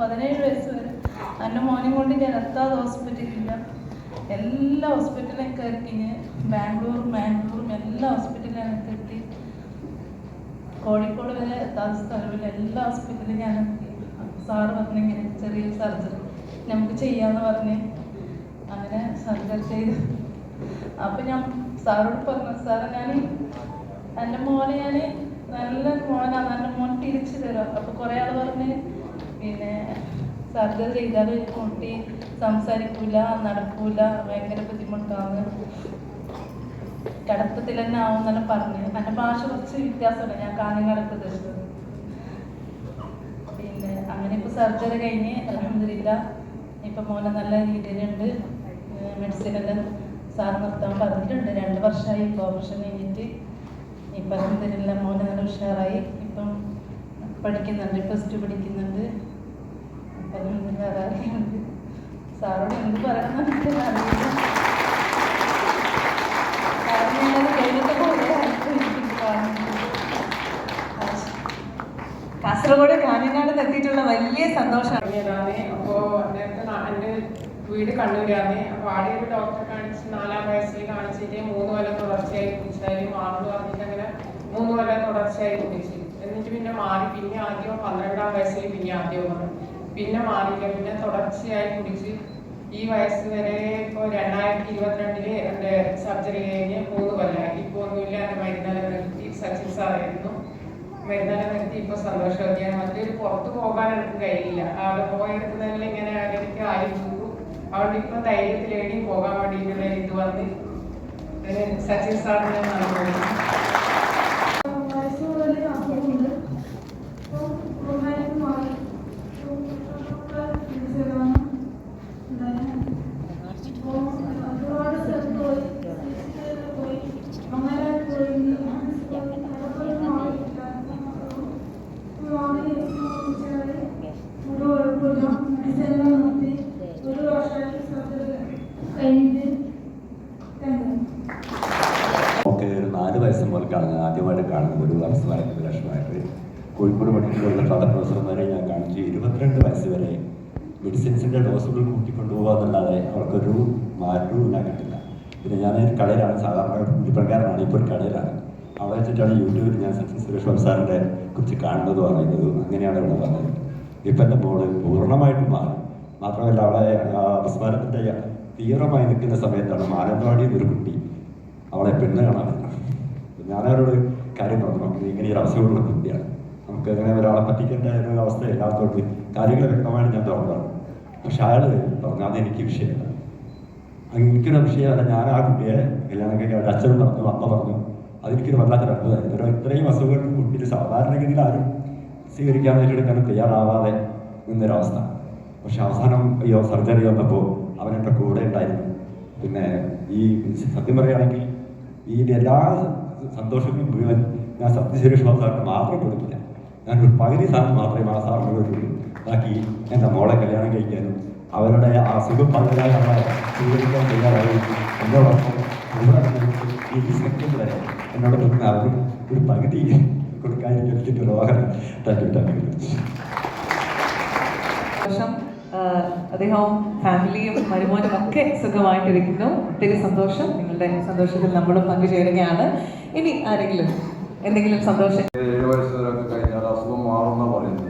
പതിനേഴ് വയസ്സ് വരെ. എന്റെ മോനെ കൊണ്ട് ഞാൻ എത്താതെ ഹോസ്പിറ്റലില്ല എല്ലാ ഹോസ്പിറ്റലിലും കയറ്റി ബാംഗ്ലൂർ മാംഗ്ലൂരും എല്ലാ ഹോസ്പിറ്റലിലും എത്തി. കോഴിക്കോട് വരെ എത്താത്ത സ്ഥലമില്ല എല്ലാ ഹോസ്പിറ്റലിലും ഞാൻ സാറ് പറഞ്ഞിങ്ങനെ ചെറിയ സർജറി നമുക്ക് ചെയ്യാന്ന് പറഞ്ഞ് അങ്ങനെ സർജറി ചെയ്തു. അപ്പം ഞാൻ സാറോട് പറഞ്ഞു സാറ് ഞാൻ എന്റെ മോനെ ഞാൻ നല്ല മോനാണ്. എന്റെ മോൻ തിരിച്ചു തരാം. അപ്പോൾ കുറേ ആൾ പറഞ്ഞ് പിന്നെ സർജറി ചെയ്താൽ കുട്ടി സംസാരിക്കൂല നടക്കൂല ഭയങ്കര ബുദ്ധിമുട്ടാണ്. കിടപ്പത്തിൽ തന്നെ ആവും പറഞ്ഞു. എന്റെ ഭാഷ കുറച്ച് വ്യത്യാസമുണ്ട്. ഞാൻ കാഞ്ഞങ്ങാട് പ്രദേശത്ത് പിന്നെ അങ്ങനെ ഇപ്പോൾ സർജറി കഴിഞ്ഞ് അലഹമില്ല ഇപ്പം മോനെ നല്ല രീതിയിലുണ്ട്. മെഡിസിൻ എല്ലാം സാർ നിർത്താൻ പറഞ്ഞിട്ടുണ്ട്. രണ്ട് വർഷമായി ഇപ്പോൾ ഓപ്പറേഷൻ കഴിഞ്ഞിട്ട്. ഇപ്പം അലഹമില്ല മോനെ നല്ല ഉഷാറായി. ഇപ്പം പഠിക്കുന്നുണ്ട് പ്ലസ് ടു പഠിക്കുന്നുണ്ട് സാറോട് എന്ത് കാണുന്നുണ്ട് കാസർഗോഡ് കാഞ്ഞങ്ങാട് എത്തിയിട്ടുള്ള വലിയ സന്തോഷമാണ് അപ്പോൾ നേരത്തെ എന്റെ വീട് കണ്ണൂരാണ്. അപ്പോൾ ആടെ ഒരു ഡോക്ടറെ കാണിച്ച് നാലാം വയസ്സിൽ കാണിച്ചിട്ട് മൂന്ന് കൊല്ലം തുടർച്ചയായി കുടിച്ചാലും മാറുന്നു പറഞ്ഞിട്ട് അങ്ങനെ മൂന്ന് കൊല്ലം തുടർച്ചയായി കുടിച്ചു. പിന്നെ മാറി. പിന്നെ ആദ്യം പന്ത്രണ്ടാം വയസ്സിൽ പിന്നെ ആദ്യം വന്നു. പിന്നെ മാറിയില്ല. പിന്നെ തുടർച്ചയായി കുടിച്ച് ഈ വയസ്സ് വരെ ഇപ്പോൾ രണ്ടായിരത്തി ഇരുപത്തിരണ്ടിൽ എന്റെ സർജറി കഴിഞ്ഞ് മൂന്ന് കൊല്ലമായി ഇപ്പോൾ ഒന്നുമില്ല. എന്റെ മരുന്നെല്ലാം നിർത്തി സച്ചിൻ സാറായിരുന്നു. മരുന്നെല്ലാം നിർത്തി ഇപ്പോൾ സന്തോഷമൊക്കെയാണ് മറ്റൊരു പുറത്ത് പോകാൻ എനിക്ക് കഴിയില്ല. അവിടെ പോയെടുക്കുന്നതിൽ ഇങ്ങനെ എനിക്ക് ആരും പോകും അതുകൊണ്ട് ഇപ്പോൾ ധൈര്യത്തിൽ പോകാൻ വേണ്ടിയിട്ടുള്ള ഇത് വന്ന് സച്ചിൻ സാറിനെ നന്ദി വയസ്സുകളിൽ അസുഖമുണ്ട് അപ്പോൾ പൂർണമായിട്ട് മാറി ചികിത്സകളാണ് ഉണ്ടായത്. അപ്പോൾ ഒരുപാട് സ്ഥലത്ത് പോയി ചികിത്സയിൽ പോയി അങ്ങനെ പോയി അതൊക്കെ മാറിയിട്ടില്ല മാറി ചികിത്സകൾ ഒരു കുഴപ്പമില്ല മെഡിസിനെല്ലാം നിർത്തി ഒരു വർഷമായിട്ട് സർജറി കഴിഞ്ഞിട്ട് തന്നെ ഒക്കെ ഒരു നാല് ഞാൻ ആദ്യമായിട്ട് കാണുന്നത് ഒരു വർഷം ഭയങ്കര കോഴിക്കോട് കോഴിക്കോട് കോളേജിലെ ഫാദർ പ്രൊഫസർമാരെ ഞാൻ കാണിച്ച്. ഇരുപത്തിരണ്ട് വയസ്സ് വരെ മെഡിസിൻസിന്റെ ഡോസുകൾ കൂട്ടിക്കൊണ്ടുപോകുക എന്നല്ലാതെ അവർക്കൊരു മാറ്റവും കണ്ടില്ല. പിന്നെ ഞാൻ ഒരു കടയിലാണ് സാധാരണ പ്രകാരമാണ് ഇപ്പോൾ ഒരു കടയിലാണ്. അവിടെ വെച്ചിട്ടാണ് യൂട്യൂബിൽ ഞാൻ സച്ചിൻ സുരേഷ് ബാബു കുറിച്ച് കാണുന്നത് പറയുന്നത് അങ്ങനെയാണ് ഇവിടെ പറഞ്ഞത് ഇപ്പം എന്റെ മോൾ പൂർണമായിട്ടും മാറി. മാത്രമല്ല അവളെ ആ, അപസ്മാരത്തിന്റെ തീവ്രമായി നിൽക്കുന്ന സമയത്താണ് മാനന്തവാടിയിൽ ഒരു കുട്ടി അവളെ പെണ്ണ് കാണാൻ വരുന്നത് ഞാനവരോട് കാര്യം പറഞ്ഞു. നമുക്ക് ഇങ്ങനെ ഒരു അവസ്ഥയുള്ള കുട്ടിയാണ് നമുക്ക് അങ്ങനെ ഒരാളെ പറ്റിക്കേണ്ട എന്ന അവസ്ഥ ഇല്ലാത്തതുകൊണ്ട് കാര്യങ്ങൾ വ്യക്തമായിട്ട് ഞാൻ തുറന്നതാണ് പക്ഷെ അയാൾ പറഞ്ഞു അതെനിക്ക് വിഷയമല്ല. എനിക്കൊരു വിഷയമല്ല. ഞാൻ ആ കുട്ടിയെ കല്യാണം കഴിഞ്ഞ അച്ഛനും പറഞ്ഞു അമ്മ പറഞ്ഞു. അതെനിക്കൊരു വല്ലാത്തൊരു അത്ഭുതമായിരുന്നു ഒരു ഇത്രയും അസുഖങ്ങൾ കുട്ടിയിൽ സാധാരണഗതിയിൽ ആരും സ്വീകരിക്കാൻ ഏറ്റെടുക്കാനും തയ്യാറാവാതെ നിന്നൊരവസ്ഥ. പക്ഷെ അവസാനം അയ്യോ സർജറി വന്നപ്പോൾ അവൻ കൂടെ ഉണ്ടായിരുന്നു. പിന്നെ ഈ സത്യം പറയുകയാണെങ്കിൽ ഈ എല്ലാ സന്തോഷവും മുഴുവൻ ഞാൻ സത്യശേഷ് സാറിന് മാത്രം കൊടുക്കില്ല. ഞാൻ ഒരു പകുതി സാറിന് മാത്രമേ ആ സാറിന് കൊടുക്കുള്ളൂ ബാക്കി എന്റെ മോളെ കല്യാണം കഴിക്കാനും അവരുടെ ആ സുഖം നമ്മളെ സ്വീകരിക്കാൻ തയ്യാറായി. എന്നോടൊപ്പം ഈ സെക്കൻഡ് വരെ എന്നോട് നിൽക്കുന്ന അവരും ഒരു പകുതി കൊടുക്കാതിരിക്കും എനിക്കൊരു രോഗം തട്ടിട്ടാണ് സന്തോഷം. അദ്ദേഹവും ഫാമിലിയും മരുമോനും ഒക്കെ സുഖമായിട്ടിരിക്കുന്നു. ഒത്തിരി സന്തോഷം. നിങ്ങളുടെ സന്തോഷത്തിൽ നമ്മളും പങ്കുചേരുകയാണ്. ഇനി ആരെങ്കിലും എന്തെങ്കിലും സന്തോഷം? ഏഴ് വയസ്സുകാരൊക്കെ കഴിഞ്ഞാൽ അസുഖം മാറുന്ന പറയുന്നത്.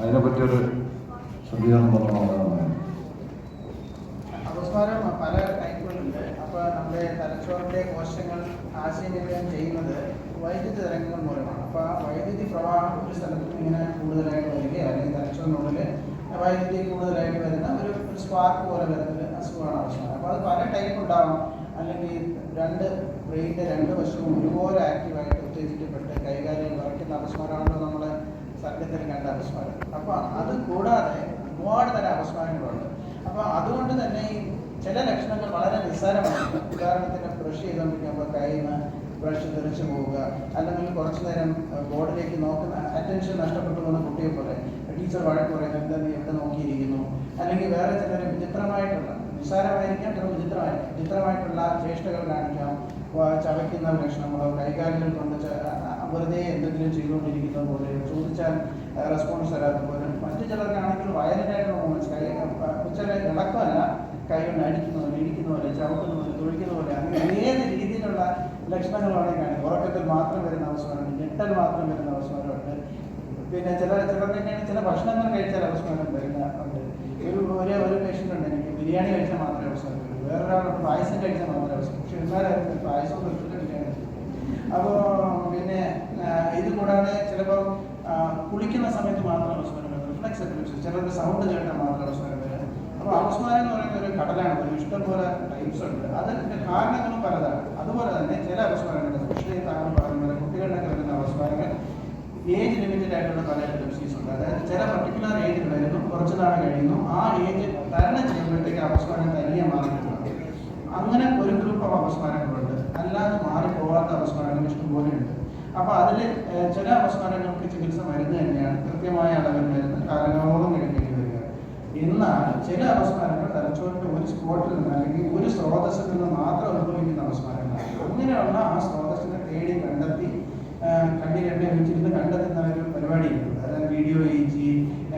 അതിനെപ്പറ്റിയൊരു ശ്രദ്ധീകരണം പറഞ്ഞതാണ് അപസ്മാരം പല ടൈപ്പുകളുണ്ട് അപ്പോൾ നമ്മുടെ തലച്ചോറിന്റെ കോശങ്ങൾ ആശയവിനിമയം ചെയ്യുന്നത് വൈദ്യുതി തരംഗങ്ങൾ മൂലമാണ്. അപ്പോൾ ആ വൈദ്യുതി പ്രവാഹം ഒരു സ്ഥലത്ത് ഇങ്ങനെ കൂടുതലായിട്ട് വരികയോ അല്ലെങ്കിൽ തലച്ചോറിനുള്ളിൽ വൈദ്യുതി കൂടുതലായിട്ട് വരുന്ന ഒരു ഒരു സ്പാർക്ക് പോലെ വരുന്ന ഒരു അസുഖമാണ് ആവശ്യമാണ്. അപ്പോൾ അത് പല ടൈപ്പ് ഉണ്ടാവാം. അല്ലെങ്കിൽ രണ്ട് ബ്രെയിനിന്റെ രണ്ട് വശവും ഒരുപോലെ ആക്റ്റീവായിട്ട് ഉത്തേജിക്കപ്പെട്ട് കൈകാര്യം വിറയ്ക്കുന്ന അപസ്മാരമാണല്ലോ നമ്മൾ സർഗത്തിൽ കണ്ട അപസ്മാരം. അപ്പോൾ അത് കൂടാതെ ഒരുപാട് തരം അപസ്മാരങ്ങളുണ്ട്. അപ്പോൾ അതുകൊണ്ട് തന്നെ ഈ ചില ലക്ഷണങ്ങൾ വളരെ നിസ്സാരമാണ്. ഉദാഹരണത്തിന് ബ്രഷ് ചെയ്തുകൊണ്ടിരിക്കുമ്പോൾ നിന്ന് ബ്രഷ് തെറിച്ചു പോവുക. അല്ലെങ്കിൽ കുറച്ചു നേരം ബോർഡിലേക്ക് നോക്കുന്ന അറ്റൻഷൻ നഷ്ടപ്പെട്ടു പോകുന്ന കുട്ടിയെ പോലെ ടീച്ചർ വഴക്ക് പറയുന്നു എന്താ നീ എവിടെ നോക്കിയിരിക്കുന്നു. അല്ലെങ്കിൽ വേറെ ചിലർ വിചിത്രമായിട്ടുള്ള നിസ്സാരമായിരിക്കാം ചില വിചിത്രമായിരിക്കും. വിചിത്രമായിട്ടുള്ള ചേഷ്ടകൾ കാണിക്കാം ചവയ്ക്കുന്ന ലക്ഷണങ്ങളോ കൈകാലുകൾ കൊണ്ട് വെറുതെ എന്തെങ്കിലും ചെയ്തുകൊണ്ടിരിക്കുന്ന പോലെ ചോദിച്ചാൽ റെസ്പോൺസ് തരാത്ത പോലെ. മറ്റു ചിലർക്കാണെങ്കിൽ വയലന്റായിട്ടുള്ള മൂവ്മെന്റ്സ് കൈ ചില ഇളക്കമല്ല. കൈ കൊണ്ട് അടിക്കുന്ന പോലെ ഇടിക്കുന്ന പോലെ ചവക്കുന്ന പോലെ തൊഴിക്കുന്ന പോലെ അങ്ങനെ ഏത് രീതിയിലുള്ള ലക്ഷണങ്ങളാണെങ്കിൽ ഉറക്കത്തിൽ മാത്രം വരുന്ന അവസരമാണ് ഞെട്ടൽ മാത്രം വരുന്ന അവസരമുണ്ട്. പിന്നെ ചില ചിലർക്കൊക്കെയാണ് ചില ഭക്ഷണങ്ങൾ കഴിച്ചാൽ അവസരം വരുന്ന ഉണ്ട്. ഒരു ഒരു ഒരു പേഷ്യന്റ് ഉണ്ട്. എനിക്ക് ബിരിയാണി കഴിച്ചാൽ മാത്രമേ അവസരം വരൂ. വേറൊരാളുണ്ട് പായസം കഴിച്ചാൽ മാത്രമേ അവസരം പക്ഷെ എന്നാലും പായസം കഴിച്ചിട്ട് ബിരിയാണി അപ്പോൾ പിന്നെ ഇത് കൂടാതെ ചിലപ്പോൾ കുളിക്കുന്ന സമയത്ത് മാത്രം അവസരം വരും. റിഫ്ലക്സ് എപ്പിലിപ്സിസ് ചിലർക്ക് സൗണ്ട് കേട്ടാൽ മാത്രം അവസരം വരും. അപ്പോൾ അപസ്മാരം എന്ന് പറയുന്ന ഒരു കടലാണ് ഒരു ഇഷ്ടംപോലെ ടൈപ്സ് ഉണ്ട്. അതിന്റെ കാരണങ്ങളും പലതാണ്. അതുപോലെ തന്നെ ചില അവസ്മാരങ്ങൾ പക്ഷേ താങ്കൾ പറഞ്ഞ പോലെ കുട്ടികളിലൊക്കെ വരുന്ന അവസ്മാരങ്ങൾ ഏജ് ലിമിറ്റഡ് ആയിട്ടുള്ള പല എപ്പിലിപ്സീസ് ഉണ്ട്. അതായത് ചില പർട്ടിക്കുലർ ഏജിൽ വരുന്നു കുറച്ച് നാൾ കഴിയുന്നു. ആ ഏജ് തരണം ചെയ്യുമ്പോഴത്തേക്ക് അവസ്മാരം തനിയെ മാറിയിട്ടുണ്ട് അങ്ങനെ ഒരു ഗ്രൂപ്പ് ഓഫ് അപസ്മാരങ്ങളുണ്ട് അല്ലാതെ മാറിപ്പോകാത്ത അപസ്മാരങ്ങൾ ഇഷ്ടംപോലെ ഉണ്ട് അപ്പോൾ അതിൽ ചില അപസ്മാരങ്ങൾക്ക് ചികിത്സ മരുന്ന് തന്നെയാണ് കൃത്യമായ അളവിൽ മരുന്ന് കാലങ്ങളോളം കഴിക്കേണ്ടി വരിക. എന്നാൽ ചില അപസ്മാരങ്ങൾ തലച്ചോറിന്റെ ഒരു സ്പോട്ടിൽ നിന്ന് അല്ലെങ്കിൽ ഒരു സ്രോതസ്സിൽ നിന്ന് മാത്രം അനുഭവിക്കുന്ന അപസ്മാരങ്ങളാണ് അങ്ങനെയുള്ള ആ സ്രോതസ്സിനെ തേടി കണ്ടെത്തി കണ്ണിൽ എണ്ണ വെച്ചിരുന്ന് കണ്ടെത്തുന്ന ഒരു പരിപാടിയുണ്ട്. അതായത് video A G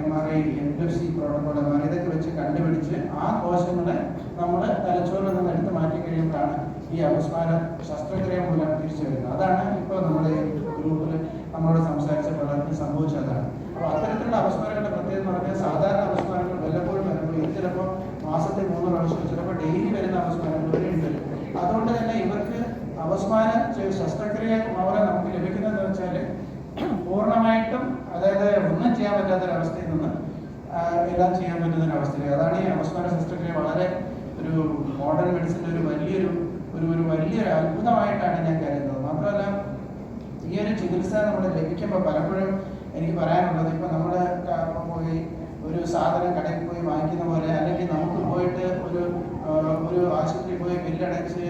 M R I M F C protocol M R ഇതൊക്കെ വെച്ച് കണ്ടുപിടിച്ച് ആ കോശങ്ങളെ നമ്മൾ തലച്ചോറിൽ നിന്ന് എടുത്ത് മാറ്റി കഴിയുമ്പോഴാണ് ഈ അപസ്മാര ശസ്ത്രക്രിയ മൂലം തിരിച്ചു വരുന്നത്. അതാണ് ഇപ്പോൾ നമ്മുടെ ഗ്രൂപ്പിൽ നമ്മളോട് സംസാരിച്ച പലർക്കും സംഭവിച്ചതാണ് അപ്പോൾ അത്തരത്തിലുള്ള അപസ്മാരങ്ങളുടെ പ്രത്യേകത എന്ന് പറഞ്ഞാൽ സാധാരണ അപസ്മാരങ്ങൾ വല്ലപ്പോഴും വരുമ്പോൾ ഇത് ചിലപ്പോൾ മാസത്തിൽ മൂന്ന് പ്രാവശ്യം ചിലപ്പോൾ ഡെയിലി വരുന്ന അപസ്മാരങ്ങൾ വരെ ഉണ്ട്. അതുകൊണ്ട് തന്നെ ഇവർക്ക് ചെയ്ത് ശസ്ത്രക്രിയ അവരെ നമുക്ക് ലഭിക്കുന്നതെന്ന് വെച്ചാൽ പൂർണമായിട്ടും അതായത് ഒന്നും ചെയ്യാൻ പറ്റാത്തൊരവസ്ഥയിൽ നിന്ന് എല്ലാം ചെയ്യാൻ പറ്റുന്നൊരവസ്ഥയിൽ അതാണ് ഈ അവസാന ശസ്ത്രക്രിയ വളരെ ഒരു മോഡേൺ മെഡിസിന്റെ ഒരു വലിയൊരു ഒരു ഒരു വലിയൊരു അത്ഭുതമായിട്ടാണ് ഞാൻ കരുതുന്നത്. മാത്രമല്ല ഈ ഒരു ചികിത്സ നമ്മൾ ലഭിക്കുമ്പോൾ പലപ്പോഴും എനിക്ക് പറയാനുള്ളത് ഇപ്പം നമ്മൾ പോയി ഒരു സാധനം കടയിൽ പോയി വാങ്ങിക്കുന്ന പോലെ അല്ലെങ്കിൽ നമുക്ക് പോയിട്ട് ഒരു ഒരു ആശുപത്രിയിൽ പോയി ബില്ലടച്ച്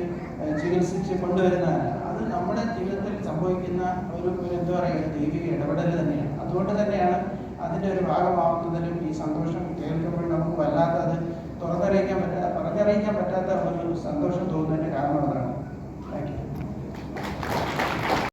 ചികിത്സിച്ച് കൊണ്ടുവരുന്നതല്ല അത് നമ്മുടെ ജീവിതത്തിൽ സംഭവിക്കുന്ന ഒരു എന്താ പറയുക ദൈവിക ഇടപെടൽ തന്നെയാണ്. അതുകൊണ്ട് തന്നെയാണ് അതിന്റെ ഒരു ഭാഗമാവുന്നതിലും ഈ സന്തോഷം കേൾക്കുമ്പോൾ നമുക്ക് വല്ലാത്ത അത് തുറന്നറിയിക്കാൻ പറ്റാത്ത പറഞ്ഞറിയിക്കാൻ പറ്റാത്ത ഒരു സന്തോഷം തോന്നുന്നതിന്റെ കാരണം അതാണ്.